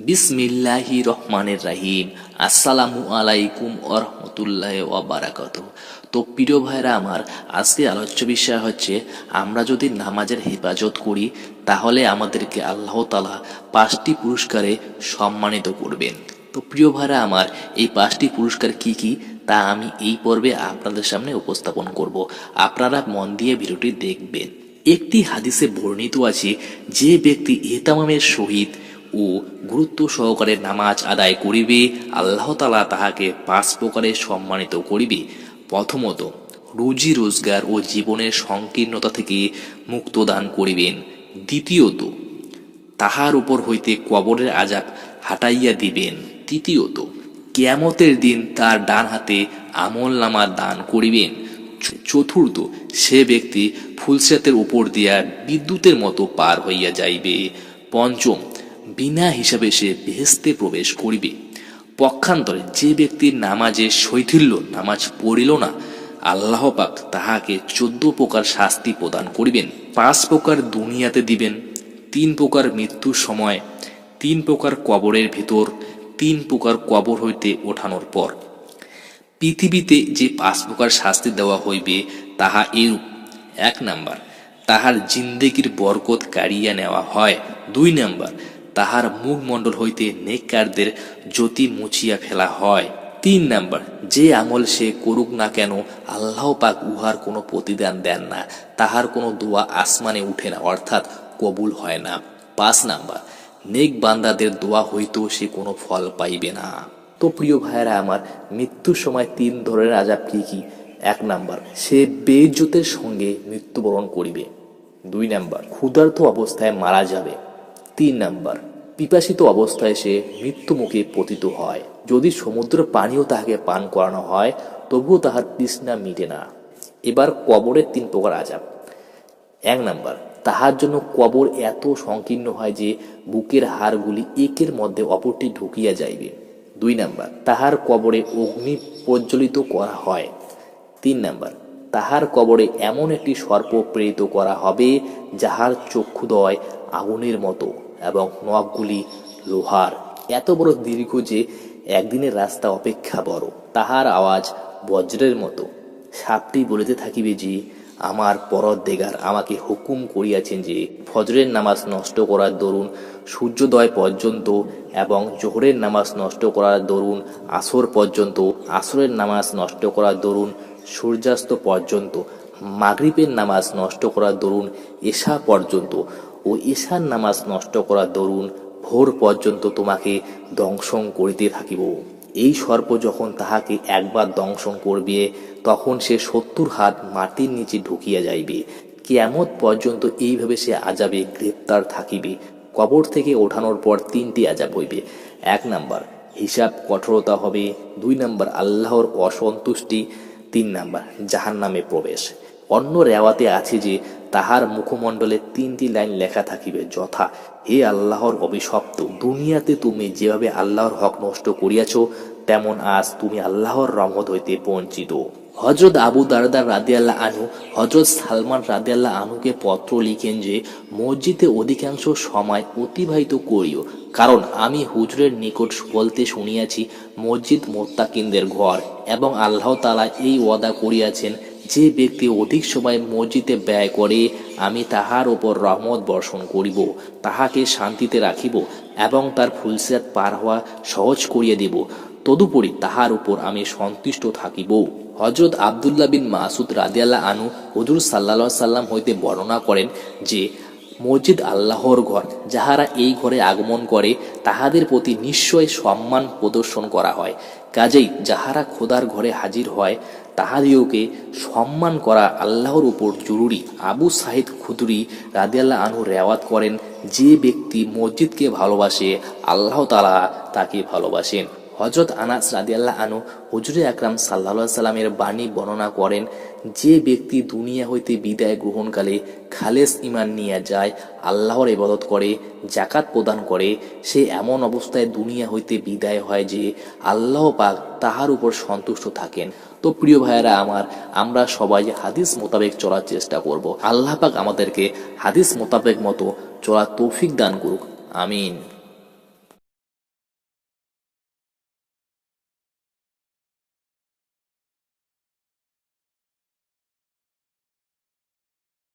বিসমিল্লাহি রহমানের রাহিম। আসসালামু আলাইকুম আরহামতুল্লাহ ওয়াবারাকাত তো প্রিয় ভাইরা আমার, আজকে আলোচ্য বিষয় হচ্ছে, আমরা যদি নামাজের হেফাজত করি, তাহলে আমাদেরকে আল্লাহ তালা পাঁচটি পুরস্কারে সম্মানিত করবেন। তো প্রিয় ভাইরা আমার, এই পাঁচটি পুরস্কার কি কি? তা আমি এই পর্বে আপনাদের সামনে উপস্থাপন করব। আপনারা মন দিয়ে ভিডিওটি দেখবেন। একটি হাদিসে বর্ণিত আছে, যে ব্যক্তি এহতামামের সহিত ও গুরুত্ব সহকারে নামাজ আদায় করিবে, আল্লাহ তালা তাহাকে পাঁচ প্রকারে সম্মানিত করিবে। প্রথমত, রুজি রোজগার ও জীবনের সংকীর্ণতা থেকে মুক্ত দান করিবেন। দ্বিতীয়ত, তাহার উপর হইতে কবরের আজাব হাটাইয়া দিবেন। তৃতীয়ত, কেয়ামতের দিন তার ডান হাতে আমল নামা দান করিবেন। চতুর্থ, সে ব্যক্তি ফুলসেতের উপর দিয়া বিদ্যুতের মতো পার হইয়া যাইবে। পঞ্চম বিনা হিসাবে সে বেহেস্তে প্রবেশ করিবে। পক্ষান্তরে যে ব্যক্তির নামাজে শৈথিল্য, নামাজ পড়িল না, আল্লাহ পাক তাহাকে চোদ্দ প্রকার শাস্তি প্রদান করিবেন। পাঁচ প্রকার দুনিয়াতে দিবেন, তিন প্রকার মৃত্যুর সময়, তিন প্রকার কবরের ভিতর, তিন প্রকার কবর হইতে ওঠানোর পর। পৃথিবীতে যে পাঁচ প্রকার শাস্তি দেওয়া হইবে, তাহা এরূপ। এক নাম্বার, তাহার জিন্দেগির বরকত কাড়িয়া নেওয়া হয়। দুই নাম্বার তাহার মুখমণ্ডল হইতে নেককারদের জ্যোতি মুছিয়া ফেলা হয়। তিন নাম্বার, যে আমল সে করুক না কেন, আল্লাহ পাক উহার কোনো প্রতিদান দেন না। তাহার কোনো দোয়া আসমানে উঠে না, অর্থাৎ কবুল হয় না। পাঁচ নাম্বার, নেক বান্দাদের দোয়া হইতেও সে কোনো ফল পাইবে না। তো প্রিয় ভাইয়েরা আমার, মৃত্যুর সময় তিন ধরনের আজাব কি কি? এক নাম্বার, সে বেইজ্জতের সঙ্গে মৃত্যুবরণ করিবে। দুই নাম্বার, ক্ষুধার্ত অবস্থায় মারা যাবে। তিন নাম্বার, পিপাসিত অবস্থায় সে মৃত্যুমুখে পতিত হয়। যদি সমুদ্র পানিও তাহাকে পান করানো হয়, তবুও তাহার তৃষ্ণা মিটে না। এবার কবরের তিন প্রকার আজাব এক নাম্বার, তাহার জন্য কবর এত সংকীর্ণ হয় যে বুকের হাড়গুলি একের মধ্যে অপরটি ঢুকিয়া যাইবে। দুই নাম্বার, তাহার কবরে অগ্নি প্রজ্বলিত করা হয়। তিন নাম্বার, তাহার কবরে এমন একটি সর্প প্রেরিত করা হবে যাহার চক্ষুদয় আগুনের মতো। এবং নখগুলি লোহার এত বড় দীর্ঘ যে একদিনের রাস্তা অপেক্ষা বড়। তাহার আওয়াজ বজ্রের মতো। সাপটি বলিতে থাকিবে যে, আমার পরদ দেগার আমাকে হুকুম করিয়াছেন যে, ফজরের নামাজ নষ্ট করার দরুন সূর্যোদয় পর্যন্ত এবং জোহরের নামাজ নষ্ট করার দরুন আসর পর্যন্ত, আসরের নামাজ নষ্ট করার দরুন সূর্যাস্ত পর্যন্ত, মাগরিবের নামাজ নষ্ট করার দরুন এশা পর্যন্ত ও ঈশান নামাজ নষ্ট করার দরুন ভোর পর্যন্ত তোমাকে দংশন করিতে থাকিব। এই সর্প যখন তাহাকে একবার দংশন করবে, তখন সে সত্তর হাত মাটির নিচে ঢুকিয়া যাইবে। কেয়ামত পর্যন্ত এইভাবে সে আজাবে গ্রেপ্তার থাকিবে। কবর থেকে ওঠানোর পর তিনটি আজাব হইবে। এক নাম্বার, হিসাব কঠোরতা হবে। দুই নাম্বার, আল্লাহর অসন্তুষ্টি। তিন নাম্বার জাহান নামে প্রবেশ। অন্য রেওয়াতে আছে যে তাহার মুখমণ্ডলে তিনটি লাইন লেখা থাকিবে, যথা, হে আল্লাহর অভিশপ্ত, দুনিয়াতে তুমি যেভাবে আল্লাহর হক নষ্ট করিয়াছ, তেমন আজ তুমি আল্লাহর রহমত হইতে বঞ্চিত। হজরত আবু দারদার রাদিয়াল্লাহ আনু হজরত সালমান রাদিয়াল্লাহ আনুকে পত্র লিখেন যে, মসজিদে অধিকাংশ সময় অতিবাহিত করিও, কারণ আমি হুজুরের নিকট বলতে শুনিয়াছি, মসজিদ মোত্তাকিনদের ঘর এবং আল্লাহ তালা এই ওয়াদা করিয়াছেন যে ব্যক্তি অধিক সময় মসজিদে ব্যয় করে, আমি তাহার ওপর রহমত বর্ষণ করিব, তাহাকে শান্তিতে রাখিব এবং তার ফুলসিরাত পার হওয়া সহজ করিয়া দিব। তদুপরি তাহার উপর আমি সন্তুষ্ট থাকিব। হজরত আবদুল্লা বিন মাসুদ রাদিয়াল্লাহ আনু হজুর সাল্লা সাল্লাম হইতে বর্ণনা করেন যে মসজিদ আল্লাহর ঘর, যাহারা এই ঘরে আগমন করে, তাহাদের প্রতি নিশ্চয় সম্মান প্রদর্শন করা হয়। কাজেই যাহারা খোদার ঘরে হাজির হয়, তাহাদিওকে সম্মান করা আল্লাহর উপর জরুরি। আবু সাহিদ খুদরি রাদিয়াল্লাহ আনহু রেওয়াত করেন, যে ব্যক্তি মসজিদকে ভালোবাসে, আল্লাহ তালা তাকে ভালোবাসেন। হজরত আনাস রাদিয়াল্লাহ আনু হুজুরে আকরাম সাল্লা সাল্লামের বাণী বর্ণনা করেন, যে ব্যক্তি দুনিয়া হইতে বিদায় গ্রহণকালে খালেস ইমান নিয়ে যায়, আল্লাহর ইবাদত করে জাকাত প্রদান করে, সে এমন অবস্থায় দুনিয়া হইতে বিদায় হয় যে আল্লাহ পাক তাহার উপর সন্তুষ্ট থাকেন। তো প্রিয় ভাইয়েরা আমার, আমরা সবাই হাদিস মোতাবেক চলার চেষ্টা করব। আল্লাহ পাক আমাদেরকে হাদিস মোতাবেক মতো চলার তৌফিক দান করুক। আমিন।